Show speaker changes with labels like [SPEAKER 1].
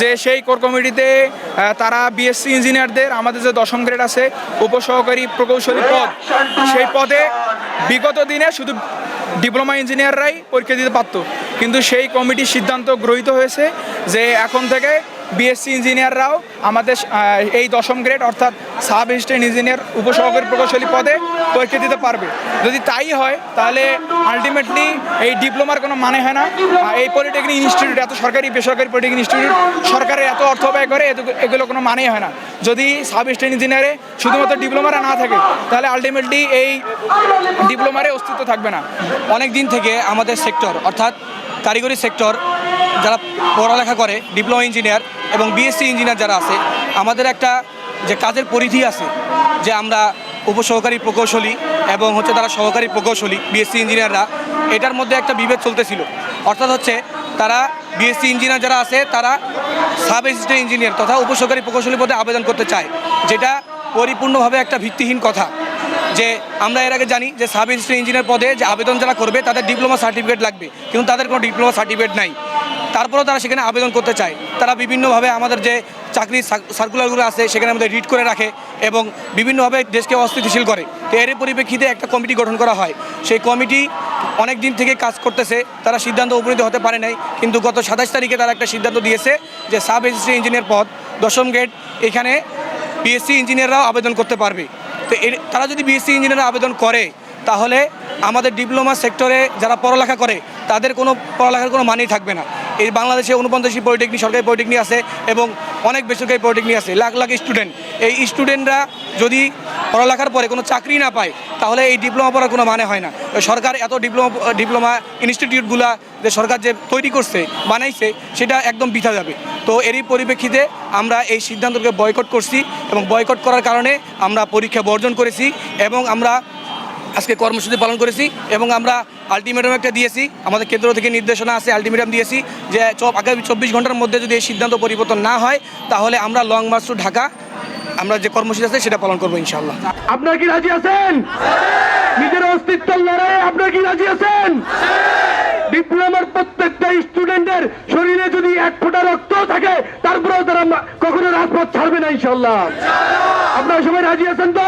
[SPEAKER 1] যে সেই কোর কমিটিতে তারা বিএসসি ইঞ্জিনিয়ারদের আমাদের যে দশম গ্রেড আছে, উপসহকারী প্রকৌশলী পদ, সেই পদে বিগত দিনে শুধু ডিপ্লোমা ইঞ্জিনিয়াররাই পরীক্ষা দিতে পারতো। কিন্তু সেই কমিটির সিদ্ধান্ত গ্রহীত হয়েছে যে এখন থেকে বিএসসি ইঞ্জিনিয়াররাও আমাদের এই দশম গ্রেড অর্থাৎ সাব অ্যাসিস্ট্যান্ট ইঞ্জিনিয়ার উপসহকারী প্রকৌশলী পদে পরীক্ষা দিতে পারবে। যদি তাই হয়, তাহলে আলটিমেটলি এই ডিপ্লোমার কোনো মানে হয় না। এই পলিটেকনিক ইনস্টিটিউট এত সরকারি, বেসরকারি পলিটেকনিক ইনস্টিটিউট সরকারের এত অর্থ ব্যয় করে এগুলো কোনো মানেই হয় না। যদি সাব অ্যাসিস্ট্যান্ট ইঞ্জিনিয়ারে শুধুমাত্র ডিপ্লোমারা না থাকে, তাহলে আলটিমেটলি এই ডিপ্লোমারে অস্তিত্ব থাকবে না।
[SPEAKER 2] অনেক দিন থেকে আমাদের সেক্টর অর্থাৎ কারিগরি সেক্টর যারা পড়ালেখা করে ডিপ্লোমা ইঞ্জিনিয়ার এবং বিএসসি ইঞ্জিনিয়ার যারা আছে, আমাদের একটা যে কাজের পরিধি আছে, যে আমরা উপসহকারী প্রকৌশলী এবং হচ্ছে তারা সহকারী প্রকৌশলী বিএসসি ইঞ্জিনিয়াররা এটার মধ্যে একটা বিভেদ চলতেছিল। অর্থাৎ হচ্ছে তারা বিএসসি ইঞ্জিনিয়ার যারা আছে, তারা সাব ইঞ্জিনিয়ার তথা উপসহকারী প্রকৌশলী পদে আবেদন করতে চায়, যেটা পরিপূর্ণভাবে একটা ভিত্তিহীন কথা। যে আমরা এর আগে জানি যে সাব ইঞ্জিনিয়ার ইঞ্জিনিয়ার পদে যে আবেদন যারা করবে তাদের ডিপ্লোমা সার্টিফিকেট লাগবে, কিন্তু তাদের কোনো ডিপ্লোমা সার্টিফিকেট নাই। তারপরেও তারা সেখানে আবেদন করতে চায়। তারা বিভিন্নভাবে আমাদের যে চাকরির সার্কুলারগুলো আছে সেখানে আমাদের রিড করে রাখে এবং বিভিন্নভাবে দেশকে অস্থিতিশীল করে। তো এর পরিপ্রেক্ষিতে একটা কমিটি গঠন করা হয়। সেই কমিটি অনেক দিন থেকে কাজ করতেছে, তারা সিদ্ধান্ত উপনীত হতে পারে নাই, কিন্তু গত সাতাশ তারিখে তারা একটা সিদ্ধান্ত দিয়েছে যে সাব রেজিস্ট্রি ইঞ্জিনিয়ার পদ, দশম গ্রেড, এখানে বিএসসি ইঞ্জিনিয়াররাও আবেদন করতে পারবে। তো তারা যদি বিএসসি ইঞ্জিনিয়ার আবেদন করে, তাহলে আমাদের ডিপ্লোমা সেক্টরে যারা পড়ালেখা করে, তাদের কোনো পড়ালেখার কোনো মানেই থাকবে না। এই বাংলাদেশে উনপঞ্চাশটি পলিটেকনিক সরকারি পলিটেকনিক আছে এবং অনেক বেসরকারি পলিটেকনিক আছে, লাখ লাখ স্টুডেন্ট এই স্টুডেন্টরা যদি পড়ালেখার পরে কোনো চাকরি না পায়, তাহলে এই ডিপ্লোমা পড়ার কোনো মানে হয় না। সরকার এত ডিপ্লোমা ডিপ্লোমা ইনস্টিটিউটগুলা যে সরকার যে তৈরি করছে, বানাইছে, সেটা একদম বিথা যাবে। তো এরই পরিপ্রেক্ষিতে আমরা এই সিদ্ধান্তকে বয়কট করছি এবং বয়কট করার কারণে আমরা পরীক্ষা বর্জন করেছি এবং আমরা আজকে কর্মসূচি পালন করেছি এবং আমরা আলটিমেটাম একটা দিয়েছি। আমাদের কেন্দ্র থেকে নির্দেশনা আছে আলটিমেটাম দিয়েছি যে আগামী চব্বিশ ঘণ্টার মধ্যে যদি এই সিদ্ধান্ত পরিবর্তন না হয়, তাহলে আমরা লং মার্চ টু ঢাকা আমরা যে কর্মসূচি আছে সেটা পালন করব ইনশাল্লাহ
[SPEAKER 3] আপনার কি রাজি আছেন? নিজের অস্তিত্বের লড়াই আপনার কি রাজি আছেন? ডিপ্লোমার প্রত্যেকটা স্টুডেন্টের শরীরে যদি এক ফোঁটা রক্ত থাকে, তারপরেও তারা কখনো রাজপথ ছাড়বে না ইনশাল্লাহ আপনারা সবাই রাজি আছেন তো?